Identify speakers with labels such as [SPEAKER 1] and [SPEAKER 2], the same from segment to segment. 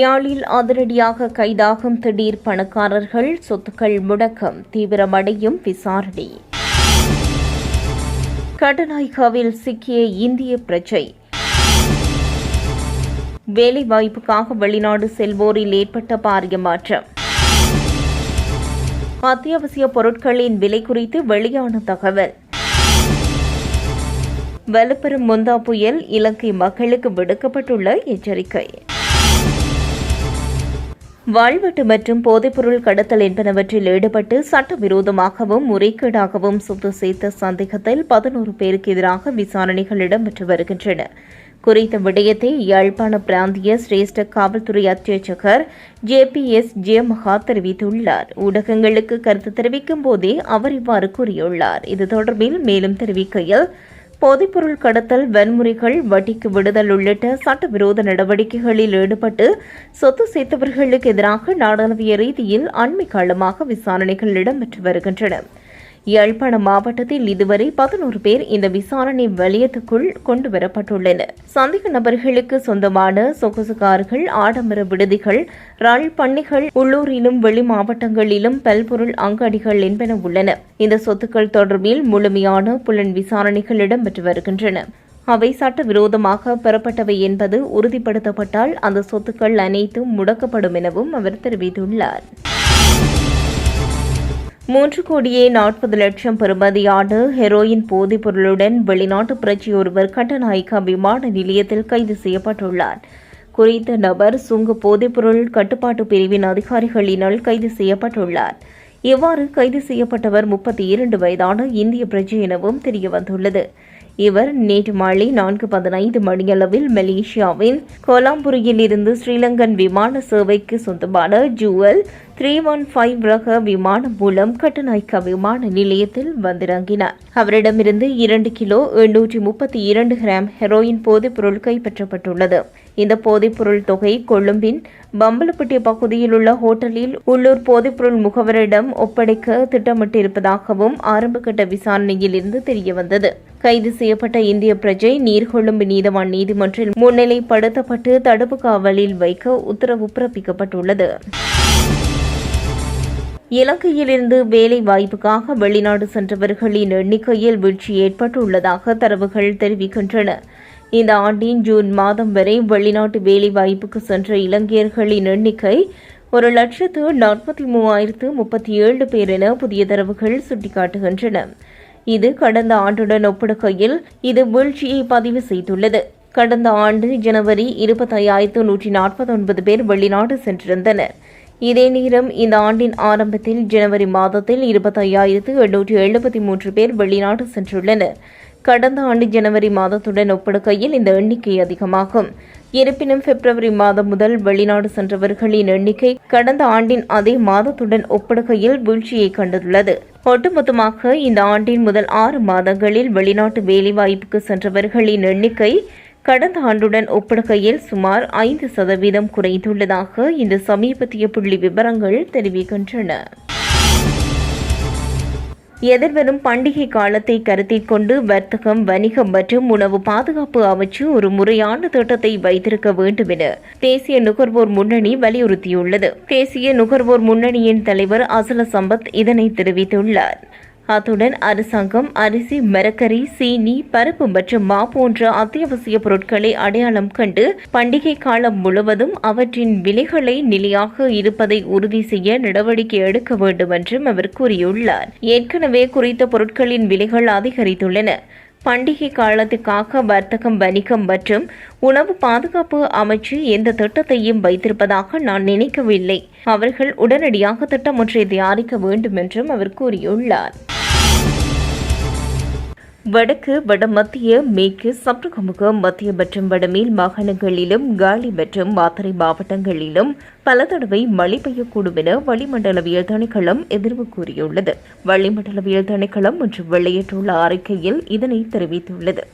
[SPEAKER 1] யாழில் அதிரடியாக கைதாகும் திடீர் பணக்காரர்கள் சொத்துக்கள் முடக்கம் தீவிரமடையும் விசாரணை கட்டநாயக்காவில் சிக்கிய இந்திய பிரஜை வேலைவாய்ப்புக்காக வெளிநாடு செல்வோரில் ஏற்பட்ட பாரிய மாற்றம் அத்தியாவசிய பொருட்களின் விலை குறித்து வெளியான தகவல் வலுப்பெறும் முந்தா புயல் இலங்கை மக்களுக்கு விடுக்கப்பட்டுள்ள எச்சரிக்கை வாழ்வெட்டு மற்றும் போதைப்பொருள் கடத்தல் என்பனவற்றில் ஈடுபட்டு சட்டவிரோதமாகவும் முறைகேடாகவும் சொத்து சேர்த்த சந்தேகத்தில் பதினோரு பேருக்கு எதிராக விசாரணைகள் இடம்பெற்று வருகின்றன குறித்த விடயத்தை யாழ்ப்பாண பிராந்திய சிரேஷ்ட காவல்துறை அத்தியட்சகர் ஜே பி எஸ் ஜெயமகா மகா தெரிவித்துள்ளார் ஊடகங்களுக்கு கருத்து தெரிவிக்கும் போதே அவர் இவ்வாறு கூறியுள்ளார் இது தொடர்பில் மேலும் தெரிவிக்கையில் போதைப்பொருள் கடத்தல் வன்முறைகள் வட்டிக்கு விடுதல் உள்ளிட்ட சட்டவிரோத நடவடிக்கைகளில் ஈடுபட்டு சொத்து சேர்த்தவர்களுக்கு எதிராக நாடாளுமன்ற ரீதியில் அண்மை காலமாக விசாரணைகள் இடம்பெற்று வருகின்றன யாழ்ப்பாணம் மாவட்டத்தில் இதுவரை பதினோரு பேர் இந்த விசாரணை வலயத்துக்குள் கொண்டுவரப்பட்டுள்ளனர் சந்தேக நபர்களுக்கு சொந்தமான சொகுசு கார்கள் ஆடம்பர விடுதிகள் ரல் பண்ணிகள் உள்ளூரிலும் வெளி மாவட்டங்களிலும் பல்பொருள் அங்காடிகள் என்பன உள்ளன இந்த சொத்துக்கள் தொடர்பில் முழுமையான புலன் விசாரணைகள் இடம்பெற்று வருகின்றன அவை சட்டவிரோதமாக பெறப்பட்டவை என்பது உறுதிப்படுத்தப்பட்டால் அந்த சொத்துக்கள் அனைத்தும் முடக்கப்படும் எனவும் அவர் தெரிவித்துள்ளார் மூன்று கோடியே நாற்பது லட்சம் பெறுமதியான ஹெரோயின் போதைப் பொருளுடன் வெளிநாட்டு பிரச்சி ஒருவர் கட்டநாயக்கா விமான நிலையத்தில் கைது செய்யப்பட்டுள்ளார் குறித்த நபர் சுங்க போதைப்பொருள் கட்டுப்பாட்டு பிரிவின் அதிகாரிகளினால் கைது செய்யப்பட்டுள்ளார் இவ்வாறு கைது செய்யப்பட்டவர் முப்பத்தி இரண்டு வயதான இந்திய பிரஜை எனவும் தெரியவந்துள்ளது இவர் நேற்று மாலை நான்கு பதினைந்து மணியளவில் மலேசியாவின் கோலாம்புரியில் இருந்து ஸ்ரீலங்கன் விமான சேவைக்கு சொந்தமான ஜூவல் த்ரீ ஒன் ஃபைவ் ரக விமானம் மூலம் கட்டநாய்க்கா விமான நிலையத்தில் வந்திறங்கினார் அவரிடமிருந்து இரண்டு கிலோ எண்ணூற்றி முப்பத்தி இரண்டு கிராம் ஹெரோயின் போதைப்பொருள் கைப்பற்றப்பட்டுள்ளது இந்த போதைப்பொருள் தொகை கொழும்பின் பம்பலப்பட்டி பகுதியில் உள்ள ஹோட்டலில் உள்ளூர் போதைப்பொருள் முகவரிடம் ஒப்படைக்க திட்டமிட்டிருப்பதாகவும் ஆரம்பகட்ட விசாரணையில் இருந்து தெரியவந்தது கைது செய்யப்பட்ட இந்திய பிரஜை நீர்கொழும்பு நீதவான் நீதிமன்றில் முன்னிலைப்படுத்தப்பட்டு தடுப்பு காவலில் வைக்க உத்தரவு பிறப்பிக்கப்பட்டுள்ளது இலங்கையிலிருந்து வேலை வாய்ப்புக்காக வெளிநாடு சென்றவர்களின் எண்ணிக்கையில் வீழ்ச்சி ஏற்பட்டுள்ளதாக தரவுகள் தெரிவிக்கின்றன இந்த ஆண்டின் ஜூன் மாதம் வரை வெளிநாட்டு வேலைவாய்ப்புக்கு சென்ற இலங்கையர்களின் எண்ணிக்கை ஒரு லட்சத்து நாற்பத்தி மூவாயிரத்து முப்பத்தி ஏழு பேர் என புதிய தரவுகள் சுட்டிக்காட்டுகின்றன இது கடந்த ஆண்டுடன் ஒப்பிடுகையில் இது வீழ்ச்சியை பதிவு செய்துள்ளது கடந்த ஆண்டு ஜனவரி இருபத்தையாயிரத்து நூற்றி நாற்பத்தொன்பது பேர் வெளிநாடு சென்றிருந்தனர் இதே நேரம் இந்த ஆண்டின் ஆரம்பத்தில் ஜனவரி மாதத்தில் இருபத்தையாயிரத்து எண்ணூற்று எழுபத்தி மூன்று பேர் வெளிநாடு சென்றுள்ளனர் கடந்த ஆண்டு ஜனவரி மாதத்துடன் ஒப்பிடுகையில் இந்த எண்ணிக்கை அதிகமாகும் இருப்பினும் பிப்ரவரி மாதம் முதல் வெளிநாடு சென்றவர்களின் எண்ணிக்கை கடந்த ஆண்டின் அதே மாதத்துடன் ஒப்பிடுகையில் வீழ்ச்சியை கண்டுள்ளது ஒட்டுமொத்தமாக இந்த ஆண்டின் முதல் ஆறு மாதங்களில் வெளிநாட்டு வேலைவாய்ப்புக்கு சென்றவர்களின் எண்ணிக்கை கடந்த ஆண்டுடன் ஒப்பிடுகையில் சுமார் ஐந்து சதவீதம் குறைந்துள்ளதாக இந்த சமீபத்திய புள்ளி விவரங்கள் தெரிவிக்கின்றன எதிர்வரும் பண்டிகை காலத்தை கருத்தில் கொண்டு வர்த்தகம் வணிகம் மற்றும் உணவு பாதுகாப்பு அமைச்சு ஒரு முறையான திட்டத்தை வைத்திருக்க வேண்டும் என தேசிய நுகர்வோர் முன்னணி வலியுறுத்தியுள்ளது தேசிய நுகர்வோர் முன்னணியின் தலைவர் அசல சம்பத் இதனை தெரிவித்துள்ளார் அத்துடன் அரசாங்கம் அரிசி மரக்கறி சீனி பருப்பு மற்றும் மா போன்ற அத்தியாவசிய பொருட்களை அடையாளம் கண்டு பண்டிகை காலம் முழுவதும் அவற்றின் விலைகளை நிலையாக இருப்பதை உறுதி செய்ய நடவடிக்கை எடுக்க வேண்டும் என்றும் அவர் கூறியுள்ளார் ஏற்கனவே குறித்த பொருட்களின் விலைகள் அதிகரித்துள்ளன பண்டிகை காலத்துக்காக வர்த்தகம் வணிகம் மற்றும் உணவு பாதுகாப்பு அமைச்சு எந்த திட்டத்தையும் வைத்திருப்பதாக நான் நினைக்கவில்லை அவர்கள் உடனடியாக திட்டம் ஒன்றை தயாரிக்க வேண்டும் என்றும் அவர் கூறியுள்ளார் வடக்கு வடமத்திய மேற்கு சப்ரகமுக மத்திய மற்றும் வடமேல் மாகாணங்களிலும் காலி மற்றும் மாத்தறை மாவட்டங்களிலும் பல தடவை மழை பெய்யக்கூடும் என வளிமண்டலவியல் திணைக்களம் எதிர்வு கூறியுள்ளது வளிமண்டலவியல் திணைக்களம் மற்றும் வெளியிட்டுள்ள அறிக்கையில் இதனை தெரிவித்துள்ளது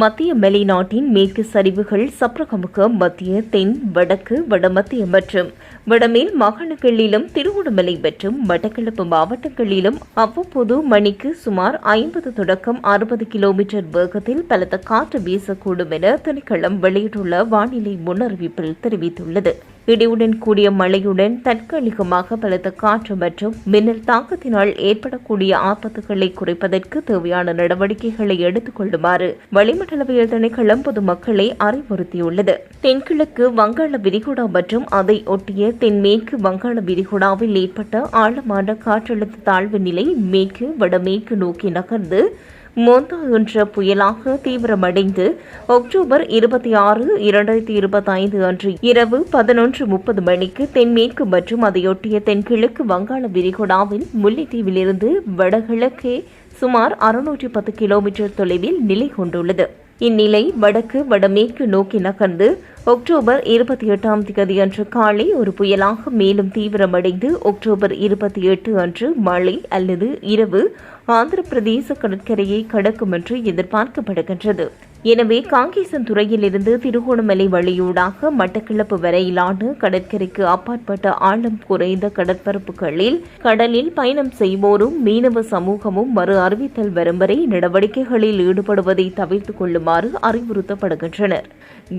[SPEAKER 1] மத்திய மெலிநாட்டின் மேற்கு சரிவுகள் சப்ரகமுக மத்திய தென் வடக்கு வடமத்திய மற்றும் வடமேல் மாகாணங்களிலும் திருகோணமலை மற்றும் மட்டக்களப்பு மாவட்டங்களிலும் அவ்வப்போது மணிக்கு சுமார் ஐம்பது தொடக்கம் அறுபது கிலோமீட்டர் வேகத்தில் பலத்த காற்று வீசக்கூடும் என திணைக்களம் வெளியிட்டுள்ள வானிலை முன்னறிவிப்பில் தெரிவித்துள்ளது இடியுடன் கூடிய மழையுடன் தற்காலிகமாக பலத்த காற்று மற்றும் மின்னல் தாக்கத்தினால் ஏற்படக்கூடிய ஆபத்துகளை குறைப்பதற்கு தேவையான நடவடிக்கைகளை எடுத்துக் கொள்ளுமாறு வளிமண்டலவியல் திணைக்களம் பொதுமக்களை அறிவுறுத்தியுள்ளது தென்கிழக்கு வங்காள விரிகுடா மற்றும் அதை ஒட்டிய தென்மேற்கு வங்காள விரிகுடாவில் ஏற்பட்ட ஆழமான காற்றழுத்த தாழ்வு நிலை மேற்கு வடமேற்கு நோக்கி நகர்ந்து மோந்தா என்ற புயலாக தீவிரமடைந்து அக்டோபர் இருபத்தி ஆறு இரண்டாயிரத்தி இருபத்தி ஐந்து அன்று இரவு பதினொன்று முப்பது மணிக்கு தென்மேற்கு மற்றும் அதையொட்டிய தென்கிழக்கு வங்காள விரிகுடாவில் முல்லைத்தீவிலிருந்து வடகிழக்கே சுமார் அறுநூற்றி பத்து கிலோமீட்டர் தொலைவில் நிலை கொண்டுள்ளது இந்நிலை வடக்கு வடமேற்கு நோக்கி நகர்ந்து அக்டோபர் இருபத்தி எட்டாம் தேதி அன்று காலை ஒரு புயலாக மேலும் தீவிரமடைந்து அக்டோபர் இருபத்தி எட்டு அன்று மழை அல்லது இரவு ஆந்திர பிரதேச கடற்கரையை கடக்கும் என்று எதிர்பார்க்கப்படுகின்றது எனவே காங்கேசன் துறையிலிருந்து திருகோணமலை வழியூடாக மட்டக்கிளப்பு வரையிலான கடற்கரைக்கு அப்பாற்பட்ட ஆழம் குறைந்த கடற்பரப்புகளில் கடலில் பயணம் செய்வோரும் மீனவ சமூகமும் மறு அறிவித்தல் வரும் வரை நடவடிக்கைகளில் ஈடுபடுவதை தவிர்த்துக் கொள்ளுமாறு அறிவுறுத்தப்படுகின்றனர்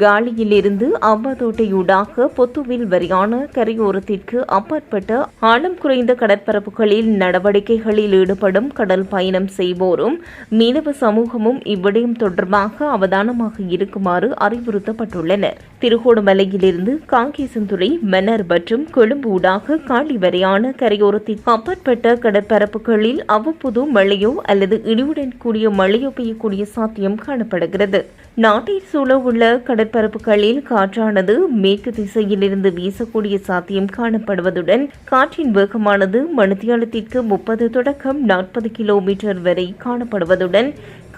[SPEAKER 1] காலியிலிருந்து அம்பாத்தோட்டையூடாக பொத்துவில் வரையான கரையோரத்திற்கு அப்பாற்பட்ட ஆழம் குறைந்த கடற்பரப்புகளில் நடவடிக்கைகளில் ஈடுபடும் கடல் பயணம் செய்வோரும் மீனவ சமூகமும் இவ்விடயம் தொடர்பாக அவதானமாக இருக்குமாறு அறிவுறுத்தப்பட்டுள்ளனர் திருகோணமலையிலிருந்து காங்கேசந்துறை மன்னர் மற்றும் கொழும்பு ஊடாக காலி வரையான கரையோரத்திற்கு அப்பாற்பட்ட கடற்பரப்புகளில் அவ்வப்போது மழையோ அல்லது இடியுடன் கூடிய மழையோ பெய்யக்கூடிய சாத்தியம் காணப்படுகிறது நாட்டை சூழ உள்ள கடற்பரப்புகளில் காற்றானது மேற்கு திசையிலிருந்து வீசக்கூடிய சாத்தியம் காணப்படுவதுடன் காற்றின் வேகமானது மணித்தியாலத்திற்கு முப்பது தொடக்கம் நாற்பது கிலோமீட்டர் வரை காணப்படுவதுடன்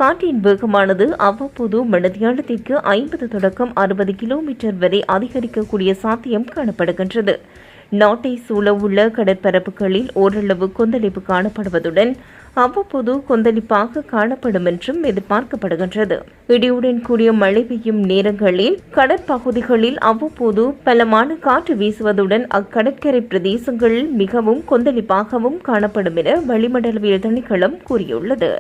[SPEAKER 1] காற்றின் வேகமானது அவ்வப்போது மனதியானத்திற்கு ஐம்பது தொடக்கம் அறுபது கிலோமீட்டர் வரை அதிகரிக்கக்கூடிய சாத்தியம் காணப்படுகின்றது நாட்டை சூழ உள்ள கடற்பரப்புகளில் ஓரளவு கொந்தளிப்பு காணப்படுவதுடன் அவ்வப்போது கொந்தளிப்பாக காணப்படும் என்றும் எதிர்பார்க்கப்படுகின்றது இடியுடன் கூடிய மழை பெய்யும் நேரங்களில் கடற்பகுதிகளில் அவ்வப்போது பலமான காற்று வீசுவதுடன் அக்கடற்கரை பிரதேசங்களில் மிகவும் கொந்தளிப்பாகவும் காணப்படும் என வளிமண்டலவியல் திணைக்களம் கூறியுள்ளது